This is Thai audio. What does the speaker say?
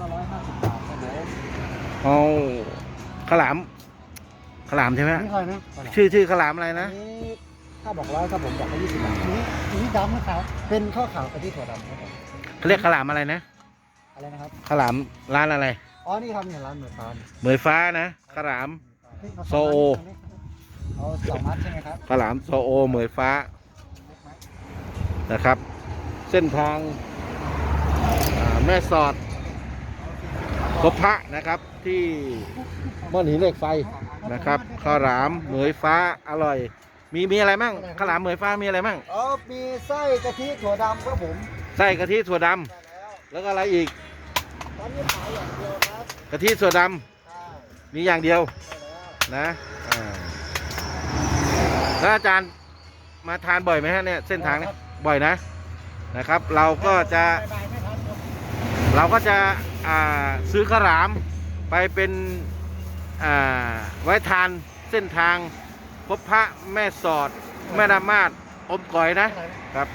ละร้อยห้าสิบบาทครับผมเอาข้าวหลามข้าวหลามใช่ไหมนี่อะไรนะชื่อชื่อข้าวหลามอะไรอันะนนี้ถ้าบอกร้อยครับผมบอกให้ยี่สิบบาทอันนี้อันนี้ดำนะครับเป็นข้าวขาวกะทิถั่วดำครับผมเขาเรียกข้าวหลามอะไรนะอะไรนะครับข้าวหลามร้านอะไร อ๋อนี่ครับเนี่ยร้านเหมือนฟาร์มเหมยฟ้านะข้าวหลามโซโอเอาสองมัดใช่ไหมครับข้าวหลามโซโอเหมยฟ้านะครับ เส้นทางอ่าแม่สอด พบพระนะครับที่ม่อนหินเหล็กไฟนะครับข้าวหลามเหมยฟ้าอร่อย มีมีอะไรมั่งข้าวหลามเหมยฟ้ามีอะไรมั่งอ๋อมีไส้กะทิถั่วดำครับผมไส้กะทิถั่วดำได้แล้วแล้วก็อะไรอีกตอนนี้ขายอย่างเดียวครับกะทิถั่วดำใช่มีอย่างเดียวได้แล้วนะอ่าแล้วอาจารย์มาทานบ่อยไหมฮะเนี่ยเส้นทางเนี้บ่อยนะนะครับ เราก็จะ บ่ายๆไม่ทันครับ เราก็จะอ่า ซื้อข้าวหลามไปเป็นไว้ทานเส้นทางพบพระแม่สอด แม่นามาดอมก่อยนะครับ